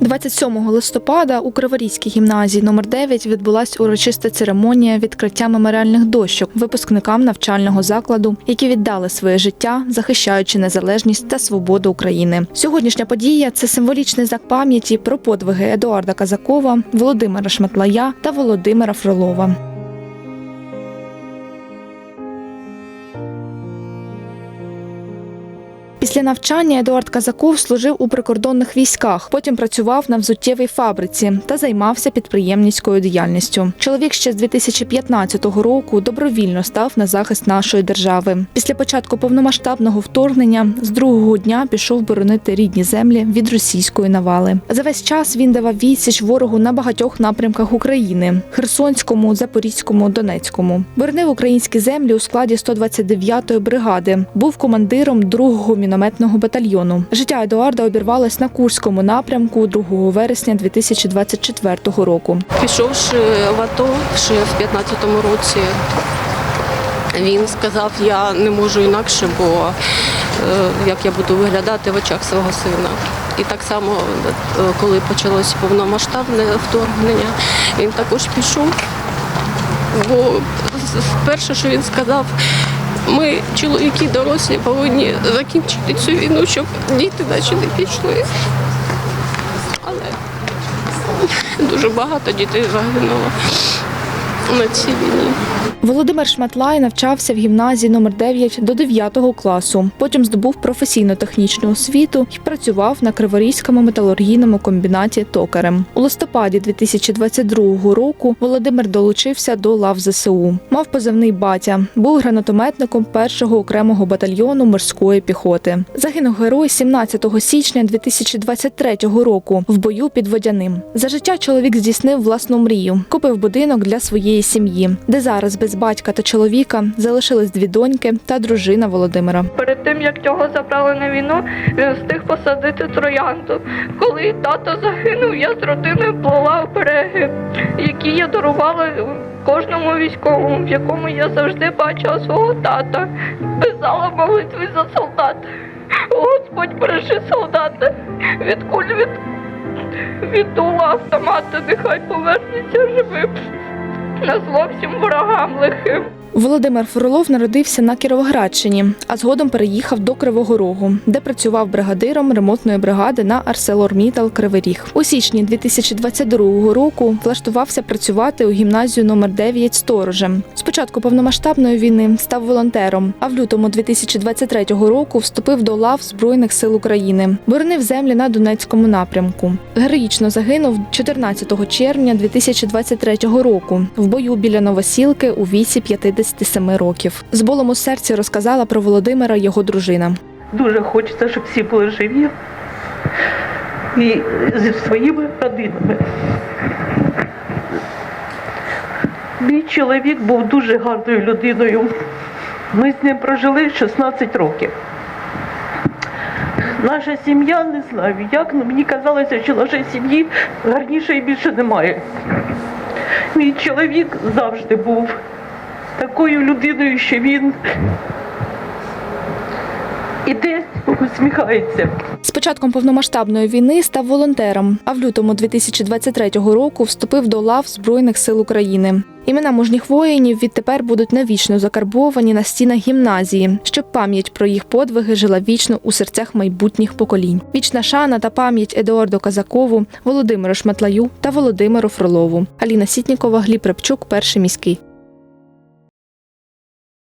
27 листопада у Криворізькій гімназії номер 9 відбулася урочиста церемонія відкриття меморіальних дощок випускникам навчального закладу, які віддали своє життя, захищаючи незалежність та свободу України. Сьогоднішня подія це символічний знак пам'яті про подвиги Едуарда Казакова, Володимира Шматлая та Володимира Фролова. Після навчання Едуард Казаков служив у прикордонних військах. Потім працював на взуттєвій фабриці та займався підприємницькою діяльністю. Чоловік ще з 2015 року добровільно став на захист нашої держави. Після початку повномасштабного вторгнення з другого дня пішов боронити рідні землі від російської навали. За весь час він давав відсіч ворогу на багатьох напрямках України: Херсонському, Запорізькому, Донецькому. Боронив українські землі у складі 129-ї бригади. Був командиром 2-го мінометного батальйону. Життя Едуарда обірвалось на Курському напрямку 2 вересня 2024 року. Пішовши в АТО ще в 15-му році, він сказав, я не можу інакше, бо е, як я буду виглядати в очах свого сина. І так само, е, коли почалося повномасштабне вторгнення, він також пішов. Бо перше, що він сказав, ми, чоловіки дорослі, повинні закінчити цю війну, щоб діти наші не пішли. Але дуже багато дітей загинуло на цій. Володимир Шматлай навчався в гімназії номер 9 до 9 класу. Потім здобув професійно-технічну освіту і працював на Криворізькому металургійному комбінаті токарем. У листопаді 2022 року Володимир долучився до лав ЗСУ. Мав позивний батя, був гранатометником першого окремого батальйону морської піхоти. Загинув герой 17 січня 2023 року в бою під Водяним. За життя чоловік здійснив власну мрію, купив будинок для своєї сім'ї, де зараз без батька та чоловіка залишились дві доньки та дружина Володимира. Перед тим як його забрали на війну, він встиг посадити троянду. Коли тато загинув, я з родиною плела обереги, які я дарувала кожному військовому, в якому я завжди бачила свого тата. Писала молитви за солдат. Господь бережи солдата від куль від, від дула автомата, нехай повернеться живим. На зовсім ворогам лихим. Володимир Фролов народився на Кіровоградщині, а згодом переїхав до Кривого Рогу, де працював бригадиром ремонтної бригади на ArcelorMittal Кривий Ріг. У січні 2022 року влаштувався працювати у гімназію номер 9 сторожем. Спочатку повномасштабної війни став волонтером, а в лютому 2023 року вступив до лав Збройних сил України. Боронив землі на Донецькому напрямку. Героїчно загинув 14 червня 2023 року в бою біля Новосілки у віці 57 років. З болем у серці розказала про Володимира його дружина. Дуже хочеться, щоб всі були живі і зі своїми родинами. Мій чоловік був дуже гарною людиною. Ми з ним прожили 16 років. Наша сім'я не знаю як, але мені казалося, що нашої сім'ї гарнішої більше немає. Мій чоловік завжди був такою людиною, що він іде, усміхається. З початком повномасштабної війни став волонтером, а в лютому 2023 року вступив до лав Збройних сил України. Імена мужніх воїнів відтепер будуть навічно закарбовані на стінах гімназії, щоб пам'ять про їх подвиги жила вічно у серцях майбутніх поколінь. Вічна шана та пам'ять Едуарду Казакову, Володимиру Шматлаю та Володимиру Фролову. Аліна Сітнікова, Гліб Репчук, перший міський.